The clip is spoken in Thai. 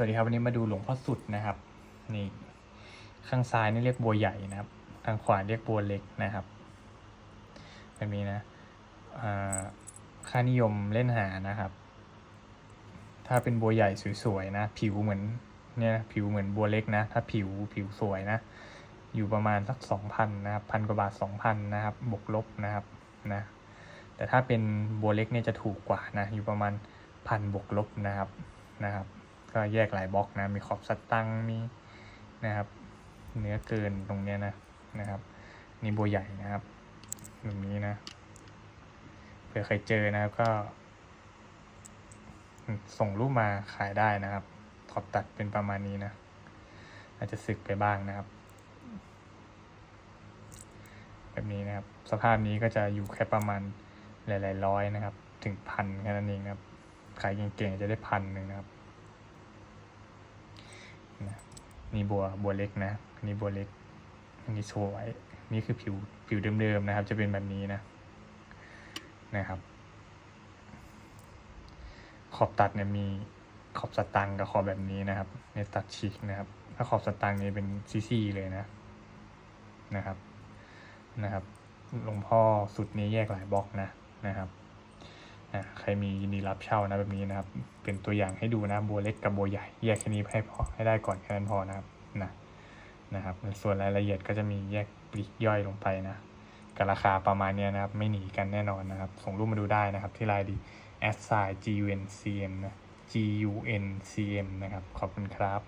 สวัสดีครับวันนี้มาดูหลวงพ่อสุดนะครับ นี่ ข้างซ้ายนี่เรียกบัวใหญ่นะครับ ข้างขวาเรียกบัวเล็กนะครับแบบนี้นะค่านิยมเล่นหานะครับ ถ้าเป็นบัวใหญ่สวยๆนะ ผิวเหมือนเนี่ยนะผิวเหมือนบัวเล็กนะ ถ้าผิวผิวสวยนะ อยู่ประมาณสักสองพันนะครับพันกว่าบาทสองพันนะครับ บวกลบนะครับนะ แต่ถ้าเป็นบัวเล็กเนี่ยจะถูกกว่านะ อยู่ประมาณพันบวกลบนะครับนะครับ ก็แยกหลายบล็อกนะ มีขอบสตังมีนะครับ เนื้อเกินตรงเนี้ยนะนะครับ นี่บัวใหญ่นะครับแบบนี้นะเผื่อใครเจอนะครับก็ ส่งรูปมาขายได้นะครับ ขอบตัดเป็นประมาณนี้นะ อาจจะสึกไปบ้างนะครับ แบบนี้นะครับ สภาพนี้ก็จะอยู่แค่ประมาณหลายๆร้อยนะครับ ถึงพันแค่นั้นเองนะครับ ขายเก่งๆจะได้พันหนึ่งนะครับ นะนี่บัวบัวเล็กนะนี่บัวเล็กนนี้สวยนี่คือผิวผิวเดิมๆนะครับ จะเป็นแบบนี้นะนะครับ ขอบตัดเนี่ยมีขอบสตังกับขอบแบบนี้นะครับในตัดฉีกนะครับ ถ้าขอบสตังนี่เป็นซีๆเลยนะนะครับนะครับหลวงพ่อสุดนี้แยกหลายบล็อกนะนะครับ นะใครมียินดีรับเช่านะแบบนี้นะครับ เป็นตัวอย่างให้ดูนะบัวเล็กกับบัวใหญ่แยกแค่นี้ให้พอให้ได้ก่อนแค่นั้นพอนะครับนะนะครับ ส่วนรายละเอียดก็จะมีแยกปลีกย่อยลงไปนะกับราคาประมาณนี้นะครับ ไม่หนีกันแน่นอนนะครับ ส่งรูปมาดูได้นะครับ ที่ไลน์ดี s i g u n c m นะ g u n c m นะครับ ขอบคุณครับ